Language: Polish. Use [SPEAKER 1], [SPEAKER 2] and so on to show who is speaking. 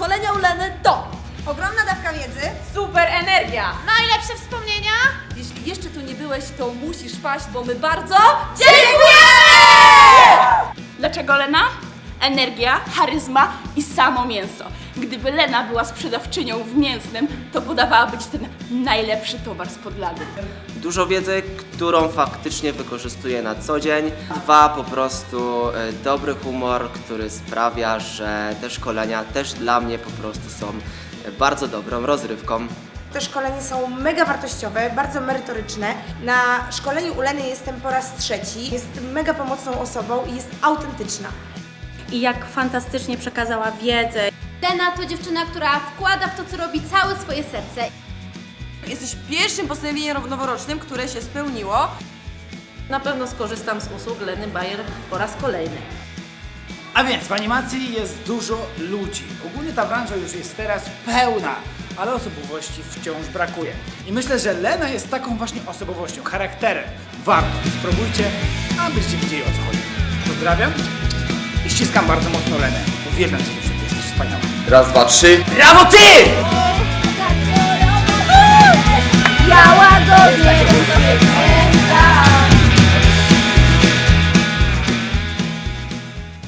[SPEAKER 1] Szkolenia u Leny to
[SPEAKER 2] Ogromna dawka wiedzy.
[SPEAKER 3] Super energia!
[SPEAKER 4] Najlepsze wspomnienia?
[SPEAKER 1] Jeśli jeszcze tu nie byłeś, to musisz paść, bo my bardzo
[SPEAKER 3] Dlaczego Lena? Energia, charyzma i samo mięso. Gdyby Lena była sprzedawczynią w mięsnym, to podawała być ten najlepszy towar z podlady.
[SPEAKER 5] Dużo wiedzy, którą faktycznie wykorzystuję na co dzień. Dwa, po prostu e, dobry humor, który sprawia, że te szkolenia też dla mnie po prostu są e, bardzo dobrą rozrywką.
[SPEAKER 2] Te szkolenia są mega wartościowe, bardzo merytoryczne. Na szkoleniu u Leny jestem po raz trzeci. Jest mega pomocną osobą i jest autentyczna.
[SPEAKER 6] I jak fantastycznie przekazała wiedzę.
[SPEAKER 4] Lena to dziewczyna, która wkłada w to, co robi, całe swoje serce.
[SPEAKER 7] Jesteś pierwszym postanowieniem noworocznym, które się spełniło.
[SPEAKER 1] Na pewno skorzystam z usług Leny Bayer po raz kolejny.
[SPEAKER 8] A więc w animacji jest dużo ludzi. Ogólnie ta branża już jest teraz pełna, ale osobowości wciąż brakuje. I myślę, że Lena jest taką właśnie osobowością, charakterem. Warto, spróbujcie, abyście wiedzieli o co chodzi. Pozdrawiam i ściskam bardzo mocno Lenę. Uwielbiam Cię, dziewczyno, jesteś wspaniała.
[SPEAKER 5] Raz, dwa, trzy.
[SPEAKER 8] Brawo Ty!